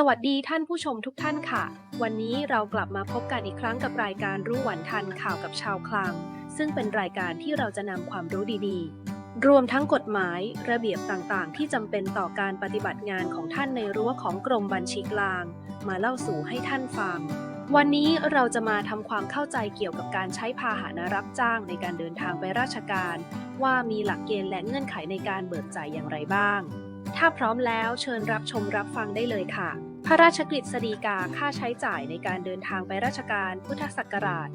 สวัสดีท่านผู้ชมทุกท่านค่ะ วันนี้เรากลับมาพบกันอีกครั้งกับรายการรู้หวันทันข่าวกับชาวคลัง ซึ่งเป็นรายการที่เราจะนำความรู้ดีๆ รวมทั้งกฎหมายระเบียบต่างๆ ที่จำเป็นต่อการปฏิบัติงานของท่านในรั้วของกรมบัญชีกลาง มาเล่าสู่ให้ท่านฟัง วันนี้เราจะมาทำความเข้าใจเกี่ยวกับการใช้พาหนะรับจ้างในการเดินทางไปราชการ ว่ามีหลักเกณฑ์และเงื่อนไขในการเบิกจ่ายอย่างไรบ้าง ถ้าพร้อมแล้วเชิญรับชมรับฟังได้เลยค่ะ พระราชกฤษฎีกาค่าใช้จ่ายในการเดินทางไปราชการพุทธศักราช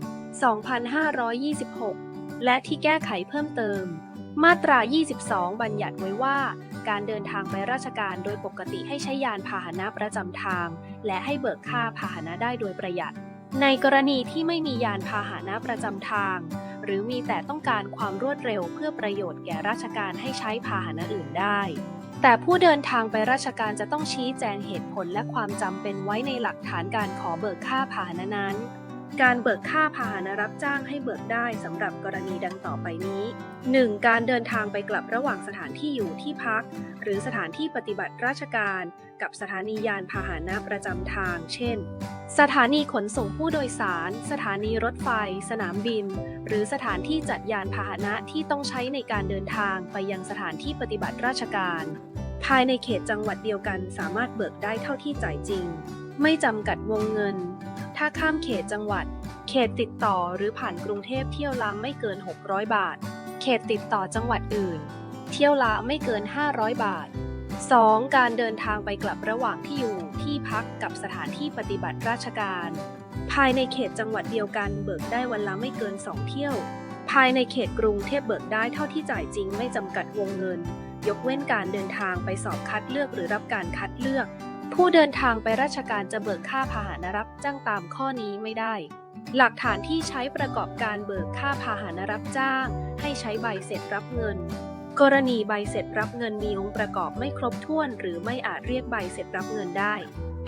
2526 และที่แก้ไขเพิ่มเติม มาตรา 22 บัญญัติไว้ว่า การเดินทางไปราชการโดยปกติให้ใช้ยานพาหนะประจำทาง และให้เบิกค่าพาหนะได้โดยประหยัด ในกรณีที่ไม่มียานพาหนะประจำทาง หรือมีแต่ต้องการความรวดเร็วเพื่อประโยชน์แก่ราชการให้ใช้พาหนะอื่นได้ แต่ผู้เดินทางไปราชการจะต้องชี้แจงเหตุผลและความจำเป็นไว้ในหลักฐานการขอเบิกค่าพาหนะนั้น การเบิกค่าพาหนะรับจ้างให้เบิกได้สำหรับกรณีดังต่อไปนี้ 1. การเดินทางไปกลับระหว่างสถานที่อยู่ที่พัก หรือสถานที่ปฏิบัติราชการ กับสถานียานพาหนะประจำทาง เช่น สถานีขนส่งผู้โดยสาร สถานีรถไฟ สนามบิน หรือสถานที่จัดยานพาหนะที่ต้องใช้ในการเดินทางไปยังสถานที่ปฏิบัติราชการ ภายในเขตจังหวัดเดียวกันสามารถเบิกได้เท่าที่จ่ายจริง ไม่จำกัดวงเงิน ถ้าข้ามเขตจังหวัด เขตติดต่อหรือผ่านกรุงเทพเที่ยวละไม่เกิน 600 บาท เขตติดต่อจังหวัดอื่น เที่ยวละไม่เกิน 500 บาท 2. การเดินทางไปกลับระหว่างที่อยู่ที่พักกับสถานที่ปฏิบัติราชการ ภายในเขตจังหวัดเดียวกันเบิกได้วันละไม่เกิน 2 เที่ยว ภายในเขตกรุงเทพเบิกได้เท่าที่จ่ายจริงไม่จำกัดวงเงิน ยกเว้นการเดินทางไปสอบคัดเลือกหรือรับการคัดเลือก ผู้เดินทางไปราชการจะเบิกค่าพาหนะรับจ้างตามข้อนี้ไม่ได้ หลักฐานที่ใช้ประกอบการเบิกค่าพาหนะรับจ้าง ให้ใช้ใบเสร็จรับเงิน กรณีใบเสร็จรับเงินมีองค์ประกอบไม่ครบถ้วน หรือไม่อาจเรียกใบเสร็จรับเงินได้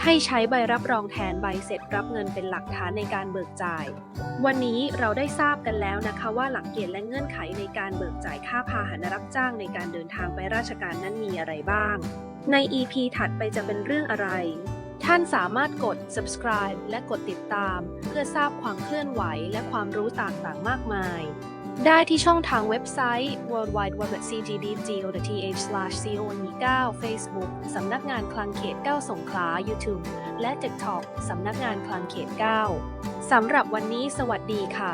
ให้ใช้ใบรับรองแทนใบเสร็จรับเงินเป็นหลักฐานในการเบิกจ่าย วันนี้เราได้ทราบกันแล้วนะคะว่าหลักเกณฑ์และเงื่อนไขในการเบิกจ่ายค่าพาหนะรับจ้างในการเดินทางไปราชการนั้นมีอะไรบ้าง ใน EP ถัดไปจะเป็นเรื่องอะไร ท่านสามารถกด subscribe และกดติดตาม เพื่อทราบความเคลื่อนไหวและความรู้ต่างๆ มากมาย ได้ที่ช่องทางเว็บไซต์ worldwideweb.cgdgo.th/con9 Facebook สำนักงานคลังเขต 9 สงขลา YouTube และ TikTok สำนักงานคลังเขต 9 สำหรับวันนี้สวัสดีค่ะ